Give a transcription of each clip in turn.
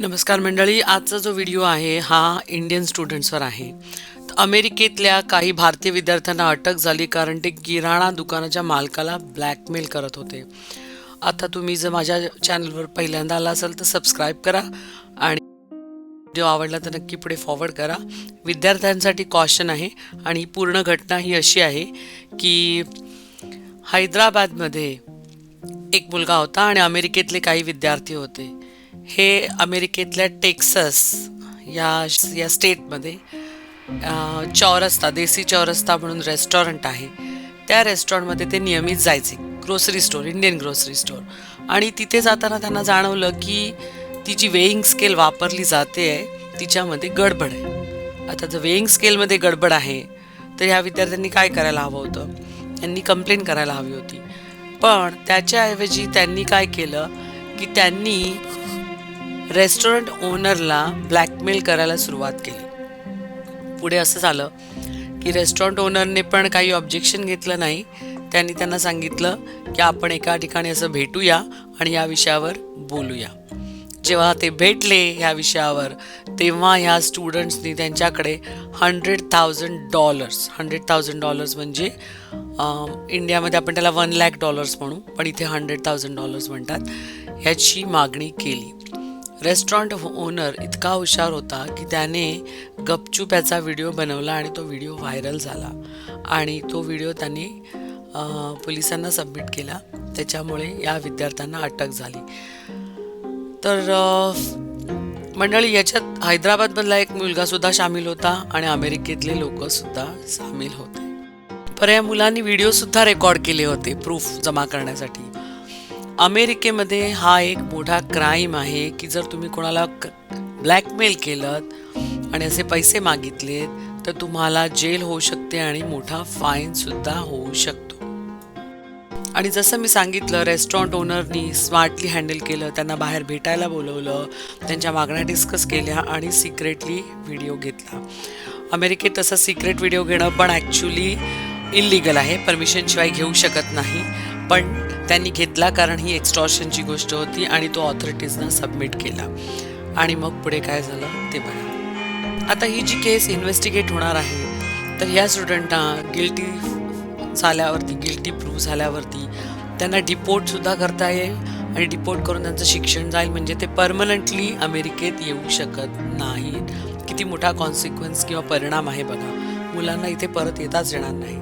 नमस्कार मंडळी आजचा जो व्हिडिओ आहे हा इंडियन स्टुडंट्सवर आहे. अमेरिकेतल्या काही भारतीय विद्यार्थ्यांना अटक झाली कारण ते किराणा दुकानाच्या मालकाला ब्लॅकमेल करत होते. आता तुम्ही जर माझ्या चॅनलवर पहिल्यांदा आला असाल तर सबस्क्राईब करा आणि व्हिडिओ आवडला तर नक्की पुढे फॉरवर्ड करा. विद्यार्थ्यांसाठी कॉशन आहे आणि पूर्ण घटना ही अशी आहे की हैदराबादमध्ये एक मुलगा होता आणि अमेरिकेतले काही विद्यार्थी होते. हे अमेरिकेतल्या टेक्सस या या स्टेटमध्ये चौरस्ता देसी चौरस्ता म्हणून रेस्टॉरंट आहे. त्या रेस्टॉरंटमध्ये ते नियमित जायचे. Grocery store Indian grocery store आणि तिथे जाताना त्यांना जाणवलं की ती जी वेईंग स्केल वापरली जाते आहे तिच्यामध्ये गडबड आहे. आता जर वेईंग स्केलमध्ये गडबड आहे तर ह्या विद्यार्थ्यांनी काय करायला हवं होतं? त्यांनी कंप्लेंट करायला हवी होती. पण त्याच्याऐवजी त्यांनी काय केलं की त्यांनी रेस्टॉरंट ओनरला ब्लॅकमेल करायला सुरुवात केली. पुढे असं झालं की रेस्टॉरंट ओनरने पण काही ऑब्जेक्शन घेतलं नाही. त्यांनी त्यांना सांगितलं की आपण एका ठिकाणी असं भेटूया आणि या विषयावर बोलूया. जेव्हा ते भेटले ह्या विषयावर तेव्हा ह्या स्टुडंट्सनी त्यांच्याकडे hundred thousand dollars hundred thousand dollars म्हणजे इंडियामध्ये आपण त्याला वन लॅक डॉलर्स म्हणू पण इथे हंड्रेड थाउजंड डॉलर्स म्हणतात ह्याची मागणी केली. रेस्टॉरंट ओनर इतका हुशार होता की त्याने गपचूप याचा व्हिडिओ बनवला आणि तो व्हिडिओ व्हायरल झाला. आणि तो व्हिडिओ त्यांनी पोलिसांना सबमिट केला. त्याच्यामुळे या विद्यार्थ्यांना अटक झाली. तर मंडळी याच्यात हैदराबादमधला एक मुलगासुद्धा सामील होता आणि अमेरिकेतले लोकसुद्धा सामील होते. पर या मुलांनी व्हिडिओसुद्धा रेकॉर्ड केले होते प्रूफ जमा करण्यासाठी. अमेरिकेमध्ये हा एक मोठा क्राईम आहे की जर तुम्ही कोणाला ब्लॅकमेल केलं आणि असे पैसे मागितले तर तुम्हाला जेल होऊ शकते आणि मोठा फाईन सुद्धा होऊ शकतो. आणि जसं मी सांगितलं रेस्टॉरंट ओनरनी स्मार्टली हँडल केलं त्यांना बाहेर भेटायला बोलवलं त्यांच्या मागण्या डिस्कस केल्या आणि सिक्रेटली व्हिडिओ घेतला. अमेरिकेत तसं सिक्रेट व्हिडिओ घेणं पण ॲक्च्युली इलिगल आहे. परमिशनशिवाय घेऊ शकत नाही. पण त्यांनी घेतला कारण ही एक्स्टॉर्शनची गोष्ट होती आणि तो ऑथॉरिटीजनं सबमिट केला. आणि मग पुढे काय झालं ते बघा. आता ही जी केस इन्व्हेस्टिगेट होणार आहे तर ह्या स्टुडंटना गिल्टी झाल्यावरती गिल्टी प्रूव्ह झाल्यावरती त्यांना डिपोर्टसुद्धा करता येईल आणि डिपोर्ट करून त्यांचं शिक्षण जाईल. म्हणजे ते परमनंटली अमेरिकेत येऊ शकत नाहीत. किती मोठा कॉन्सिक्वेन्स किंवा परिणाम आहे बघा. मुलांना इथे परत येताच येणार नाही.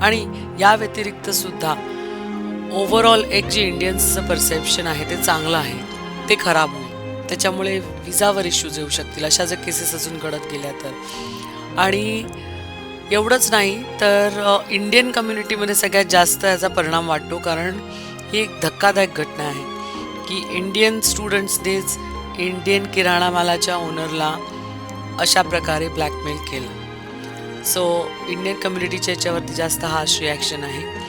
आणि या व्यतिरिक्त सुद्धा ओव्हरऑल एक जे इंडियन्सचं परसेप्शन आहे ते चांगलं आहे. ते खराब होईल. त्याच्यामुळे विजावर इश्यूज येऊ शकतील. अशा जर केसेस अजून घडत गेल्या तर. आणि एवढंच नाही तर इंडियन कम्युनिटीमध्ये सगळ्यात जास्त याचा परिणाम वाटतो. कारण ही एक धक्कादायक घटना आहे की इंडियन स्टुडंट्सनेच इंडियन किराणा मालाच्या ओनरला अशा प्रकारे ब्लॅकमेल केलं. सो इंडियन कम्युनिटीच्या याच्यावरती जास्त हार्श रिॲक्शन आहे.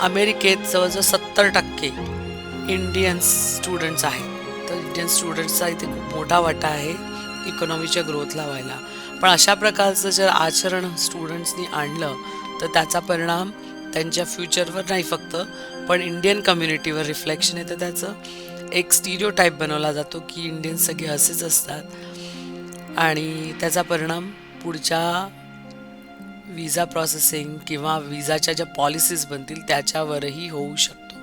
अमेरिकेत जवळजवळ सत्तर टक्के इंडियन स्टुडंट्स आहेत. तर इंडियन स्टुडंट्सचा इथे खूप मोठा वाटा आहे इकॉनॉमीच्या ग्रोथला व्हायला. पण अशा प्रकारचं जर आचरण स्टुडंट्सनी आणलं तर त्याचा परिणाम त्यांच्या फ्युचरवर नाही फक्त पण इंडियन कम्युनिटीवर रिफ्लेक्शन येतं. त्याचं एक स्टिरिओ टाईप बनवला जातो की इंडियन सगळे असेच असतात. आणि त्याचा परिणाम पुढच्या विजा प्रोसेसिंग किंवा विजाच्या ज्या पॉलिसीज बनतील त्याच्यावरही होऊ शकतो.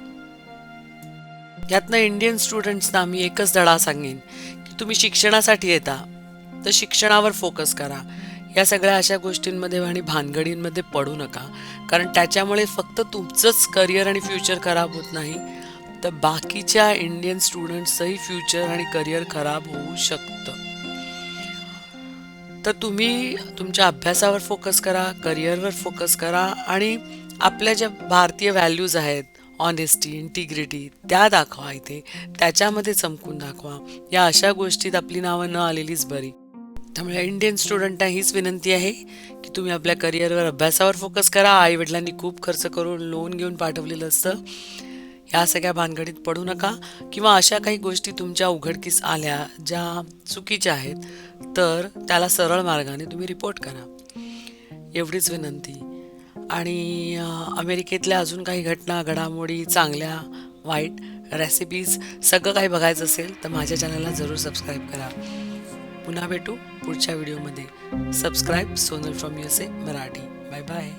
यातनं इंडियन स्टुडंट्सना मी एकच धडा सांगेन की तुम्ही शिक्षणासाठी येता तर शिक्षणावर फोकस करा. या सगळ्या अशा गोष्टींमध्ये आणि भानगडींमध्ये पडू नका. कारण त्याच्यामुळे फक्त तुमचंच करिअर आणि फ्युचर खराब होत नाही तर बाकीच्या इंडियन स्टुडंट्सचंही फ्युचर आणि करिअर खराब होऊ शकतं. तर तुम्ही तुमच्या अभ्यासावर फोकस करा करिअरवर फोकस करा आणि आपल्या ज्या भारतीय व्हॅल्यूज आहेत ऑनेस्टी इंटिग्रिटी त्या दाखवा इथे. त्याच्यामध्ये चमकून दाखवा. या अशा गोष्टीत आपली नावं न आलेलीच बरी. त्यामुळे इंडियन स्टुडंटना हीच विनंती आहे की तुम्ही आपल्या करिअरवर अभ्यासावर फोकस करा. आई वडिलांनी खूप खर्च करून लोन घेऊन पाठवलेलं असतं. ह्या सगळ्या भानगडीत पडू नका किंवा अशा काही गोष्टी तुमच्या उघडकीस आल्या ज्या चुकीच्या आहेत तर त्याला सरळ मार्गाने तुम्ही रिपोर्ट करा. एवढीच विनंती. आणि अमेरिकेतल्या अजून काही घटना घडामोडी चांगल्या वाईट रेसिपीज सगळं काही बघायचं असेल तर माझ्या चॅनलला जरूर सबस्क्राईब करा. पुन्हा भेटू पुढच्या व्हिडिओमध्ये subscribe Sonal from U A Marathi bye bye